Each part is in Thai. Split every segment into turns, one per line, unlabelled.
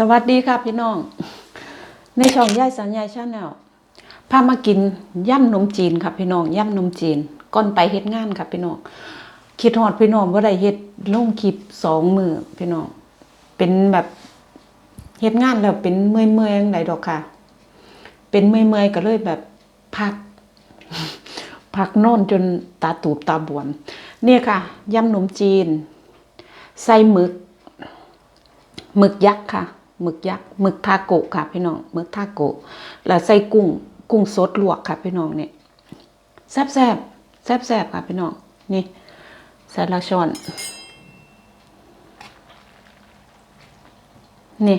สวัสดีค่ะพี่น้อง ในช่องย่ายสัญญาชาแนลพามากินย่ำนมจีนค่ะพี่น้องย่ำนมจีนก่อนไปเฮ็ดงานค่ะพี่น้องคิดฮอดพี่น้องว่าได้เฮ็ดลงคลิปสองมือพี่น้องเป็นแบบเฮ็ดงานแล้วเป็นเมื่อยเมื่อยังไดดอกค่ะ เป็นเมื่อยเมื่อยๆก็เลยแบบพักพักนอนจนตาตูบตาบวมเนี่ยค่ะย่ำนมจีน ใส่หมึกหมึกยักษ์ค่ะ หมึกยักษ์หมึกทาโกะค่ะพี่น้องหมึกทาโกะแล้วใส่กุ้งกุ้งสดลวกค่ะพี่น้องเนี่ยแซ่บแซ่บแซ่บแซ่บค่ะพี่น้องนี่ใส่ละช้อนนี่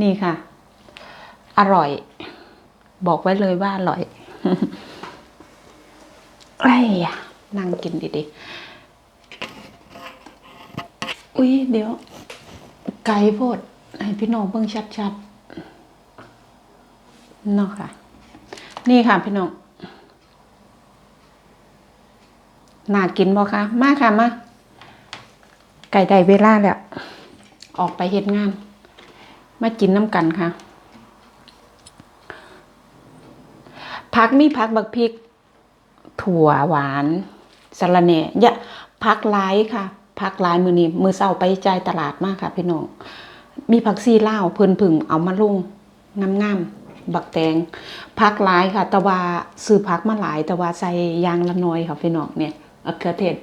นี่ค่ะ อร่อย บอกไว้เลยว่าอร่อยไอ้ยะนั่งกินดีๆ อุ้ยเดี๋ยว ไก่โพด ให้พี่น้องเบิ่งชัดๆเนาะค่ะ นี่ค่ะพี่น้องน่ากินบ่คะมาค่ะมาไก่ได้เวลาแล้ว ออกไปเฮ็ดงาน มากินน้ำกันค่ะพักมีพักบักพริก ถั่วหวานสะระแหน่ยะพักหลายค่ะพักหลายมือนี้มือเศร้าไปจ่ายตลาดมากค่ะ พี่น้อง มีผักซีเล่าเพิ่นผึ่งเอามาลงงามๆบักแตงพักหลายค่ะ แต่ว่าซื้อพักมาหลาย แต่ว่าใส่ยางละน้อยค่ะพี่น้องเนี่ยมะเขือเทศ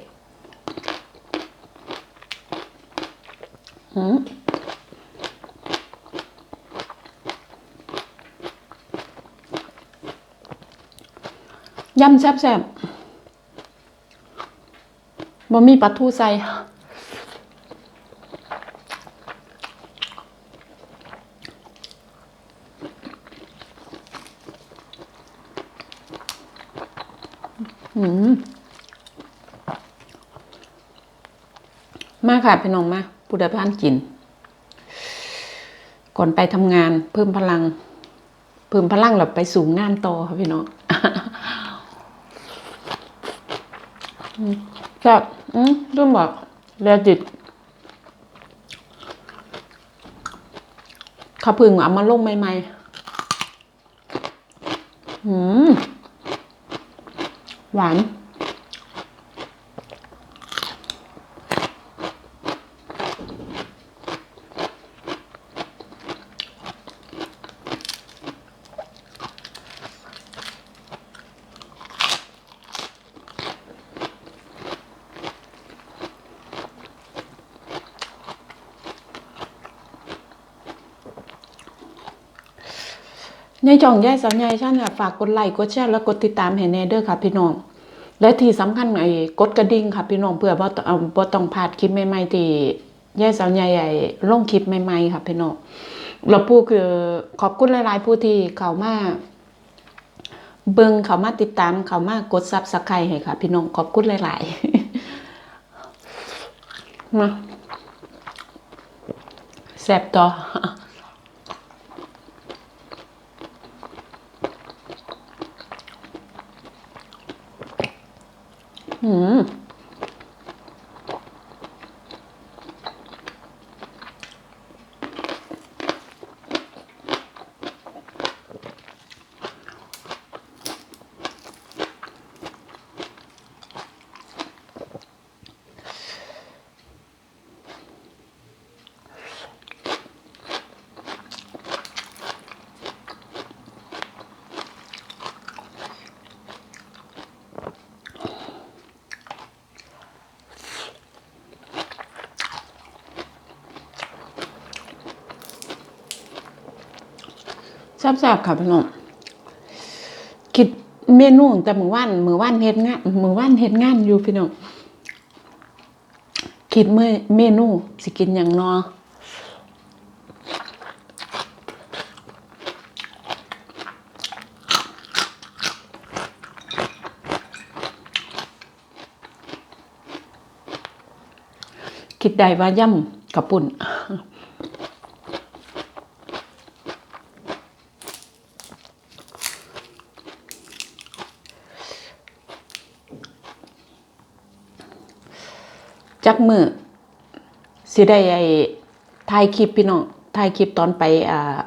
หืมยำแซ่บๆบ่มีปลาทูใส่ มาค่ะพี่น้องมาผู้ใดพานกิน ก่อนไปทำงานเพิ่มพลัง เพิ่มพลังแล้วไปสู่งานต่อค่ะพี่น้องครับอืมรุ่มบอกเรียจิตข้าพึ่งเอามาลงใหม่ๆอืม หวาน ในช่องแยายสาวยายชาแนลฝากกดไลค์ กดแชร์ และกดติดตามให้แน่เด้อค่ะ พี่น้อง และที่สำคัญไอ้กดกระดิ่งค่ะพี่น้องเพื่อว่เอาบ่ต้องพลาดคลิปใหม่ๆที่ยายสาวใหญ่ๆลงคลิปใหม่ๆค่ะพี่น้องแล้วผู้คือขอบคุณหลายๆผู้ที่เข้ามาเบิ่งเข้ามาติดตามเข้ามากดซับสไครต์ให้ค่ะ พี่น้องขอบคุณหลายๆมาแซ่บต่อ อื มแซ่บๆค่ะพี่น้องคิดเมนูแต่มือวานมือวานเฮ็ดงานมือวานเฮ็ดงานอยู่พี่น้องคิดเมื่อเมนูสิกินหยังนาะคิดได้ว่าย่ำกับปุ่น จักมือสิได้ไอ้ถ่ายคลิปพี่น้องถ่ายคลิปตอนไปอ่า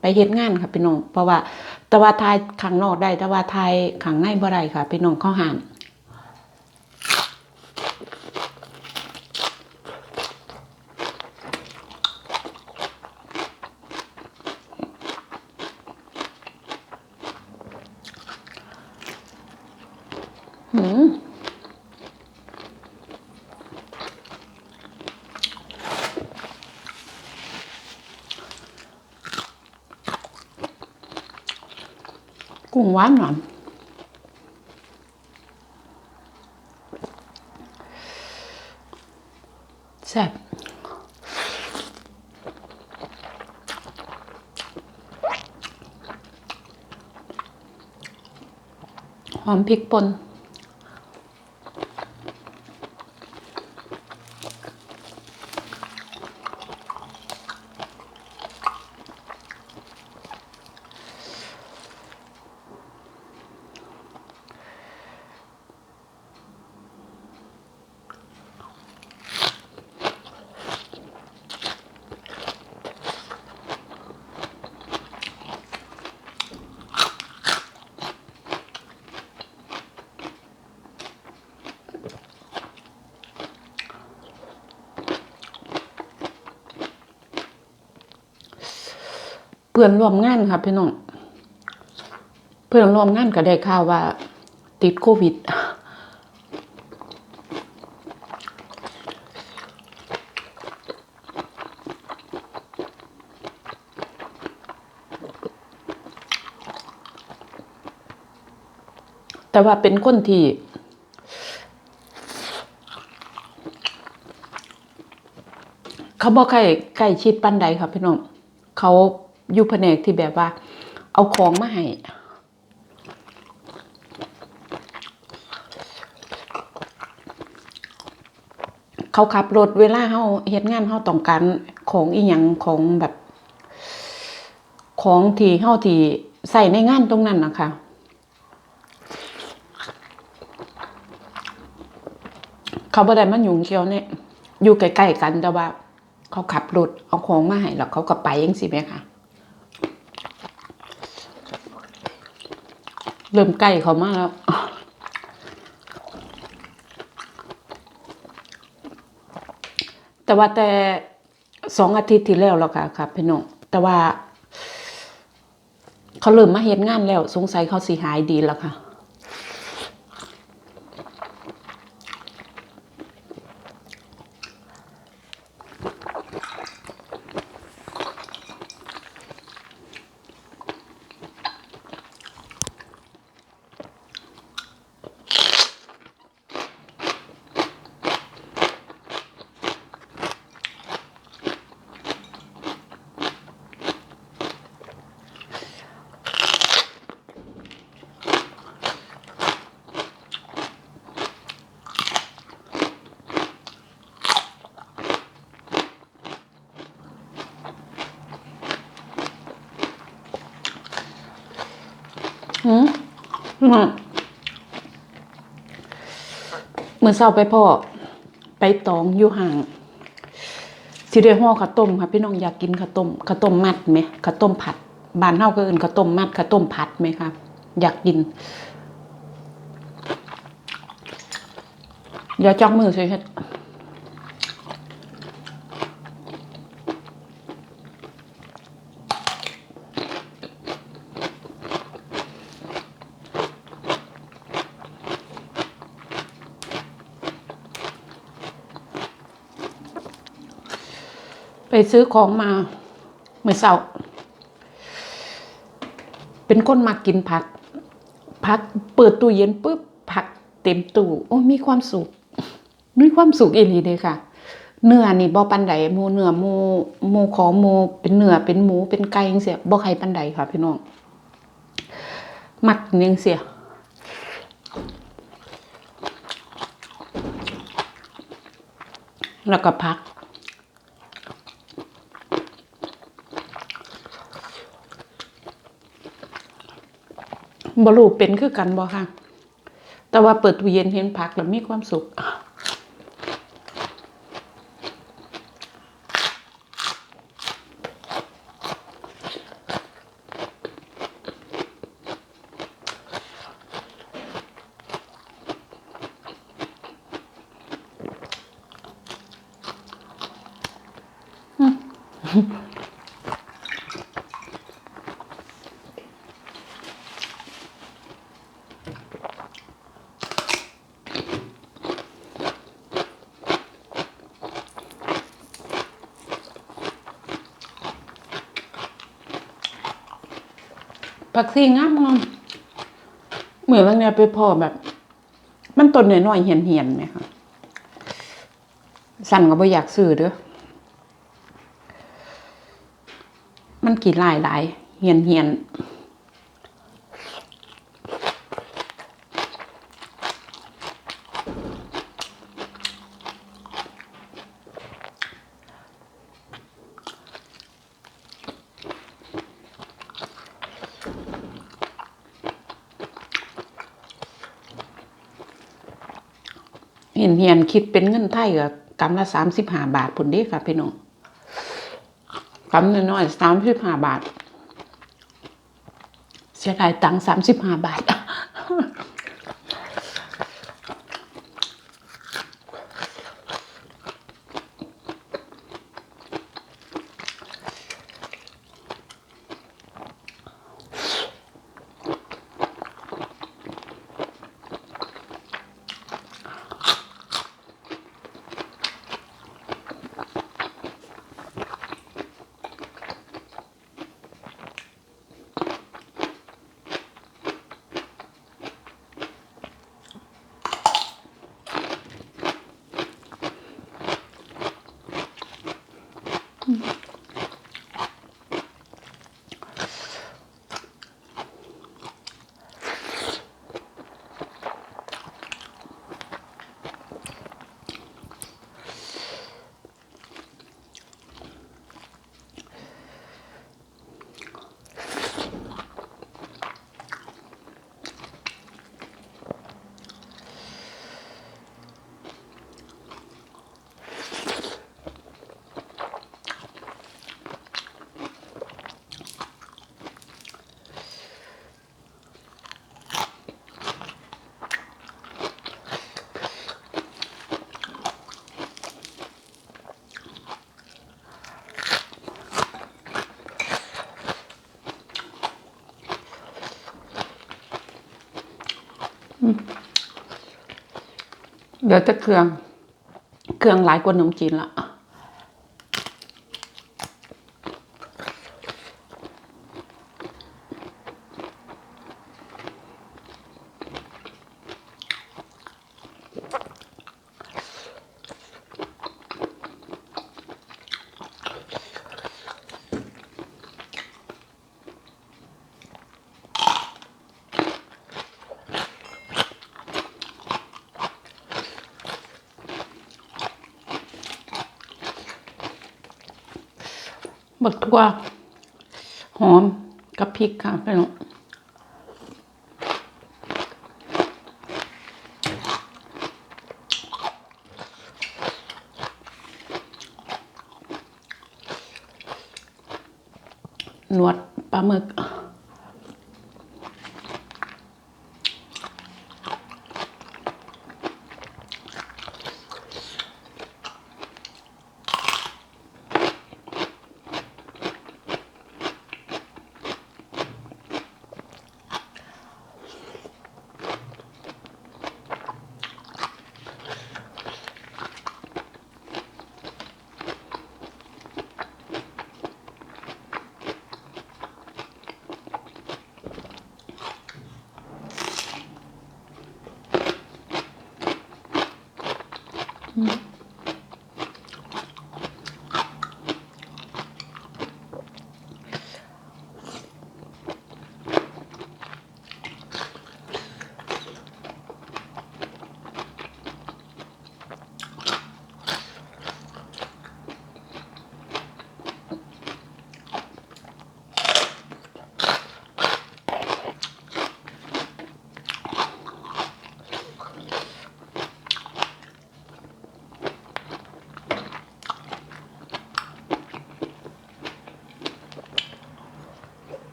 ไปเฮ็ดงานค่ะพี่น้อง เพราะว่าแต่ว่าถ่ายข้างนอกได้ แต่ว่าถ่ายข้างในบ่ได้ค่ะพี่น้องเขาห้าม หืม กุ้งหวานหวานแซ่บหอมพริกป่น เพื่อนร่วมงานค่ะพี่น้องเพื่อนร่วมงานก็ได้ข่าวว่า ติดโควิดแต่ว่าเป็นคนที่ เขาบอกใกล้ใกล้ชิดปันใดค่ะพี่น้องเขา อยู่แผนกที่แบบว่า เอาของมาให้เขาขับรถเวลาเฮาเฮ็ดงานเฮาต้องการของอีหยังของแบบ ของที่เฮาที่ใส่ในงานตรงนั้นนะคะเขาบ่ได้มายุ่งเกี่ยวเนี่ยอยู่ใกล้ๆกันแต่ว่า เขาขับรถเอาของมาให้แล้วเขาก็ไปยังสิแม่ค่ะ เริ่มใกล้เขามากแล้วแต่ว่าแต่สองอาทิตย์ที่แล้วแล้วค่ะครับพี่น้องแต่ว่า เขาเริ่มมาเห็นงานแล้ว สงสัยเขาสิหายดีแล้วค่ะ หืม เมมือเศร้าไปพ่อ ไปตองอยู่ห่างสิได้ห่อข้าวต้มค่ะพี่น้องอยากกินข้าวต้มข้าวต้มมัดไหมข้าวต้มผัดบ้านเฮาก็เอิ้นข้าวต้มมัดข้าวต้มผัดไหมคะอยากกินอย่าจ้องมือใช่ไหม ไปซื้อของมาเมื่อเช้าเป็นคนมากินผัก ผักเปิดตู้เย็นปุ๊บผักเต็มตู้โอ้มีความสุขมีความสุขอีหลีเลยค่ะ เนื้อนี่บ่ปันใดหมูเนื้อหมูหมูของหมูเป็นเนื้อเป็นหมูเป็นไก่จังซี่บ่ใครปันใดค่ะพี่น้องมักจังซี่แล้วก็ผัก บรูเป็นคือกันบ่ค่ะ แต่ว่าเปิดตู้เย็นเห็นผักแล้วมีความสุข ผักซีงามงามเหมือนบางเนี่ยไปพอแบบ มันต้นน้อยๆเหียนไหมคะสั่นก็บ่อยากซื้อเด้อมันกี่ลายหลายเหียนเหียน เฮียนเหียนคิดเป็นเงินไทยก็กำละสามสิบห้าบาทพุ่นดีค่ะพี่น้องกำน้อยๆสามสิบห้าบาท เสียดายตังสามสิบห้าบาท เดี๋ยวจะเครื่อง เครื่องหลายกว่าขนมจีนละ บักทั่วหอมกับพริกค่ะพี่น้องหนวดปลาหมึก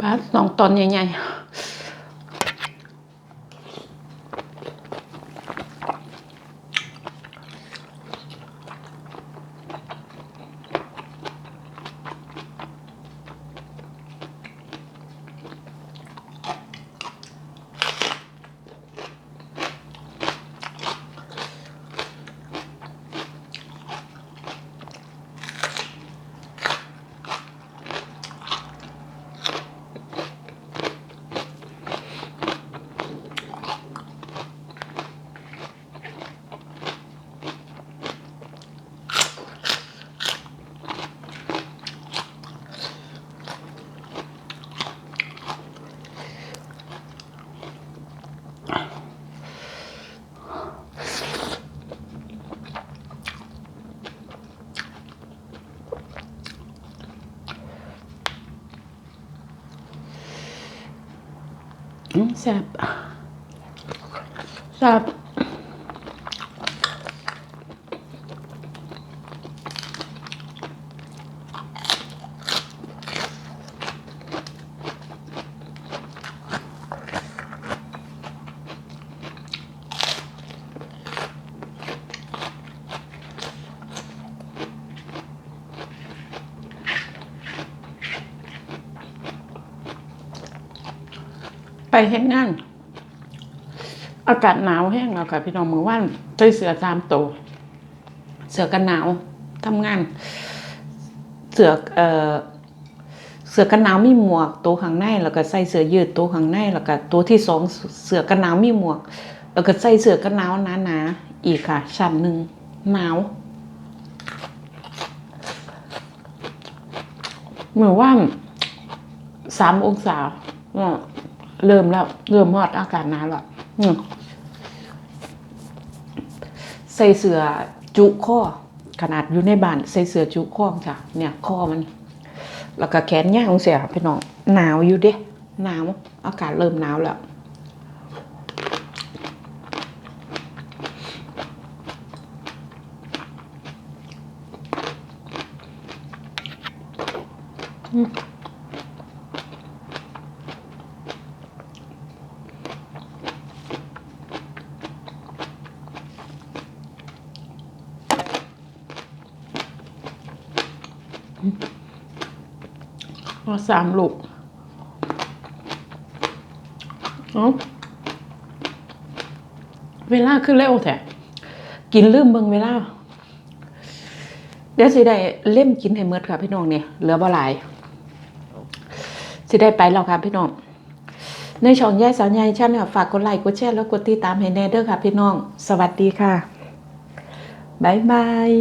ปลาสอง ตอนใหญ่ๆ มแไปเฮ็ดงาน อากาศหนาวแห้งแล้วค่ะ พี่น้องมือว่านใส่เสื้อสามตัวเสื้อกันหนาวทำงาน เสื้อเอ่อเสื้อกันหนาวมีหมวกตัวข้างในแล้วก็ใส่เสื้อยืดตัวข้างในแล้วก็ตัวที่สองเสื้อกันหนาวมีหมวก แล้วก็ใส่เสื้อกันหนาวหนาๆอีกค่ะ ชั้นหนึ่งหนาวเหมือนว่าสามองศาอะ เริ่มแล้ว เริ่มหอดอากาศหนาวแล้วใส่เสื้อจุข้อขนาดอยู่ในบ้านใส่เสื้อจุข้อจ้ะเนี่ยข้อมัน แล้วก็แขนยางเสียพี่น้องหนาวอยู่เด้หนาว อากาศเริ่มหนาวแล้ว เอาสามลูกเอาเวลาคือเร็วแท้กินลืมเบิ่งเวลา เดี๋ยวสิได้เล่มกินให้เมดค่ะพี่น้องเนี่ยเหลือบ่หลายสิได้ไปแล้วค่ะพี่น้อง ในช่องยายสาวยายชั้นค่ะฝากกดไลค์กดแชร์แล้วกดติดตามให้แน่เด้อค่ะพี่น้อง สวัสดีค่ะ บ๊ายบาย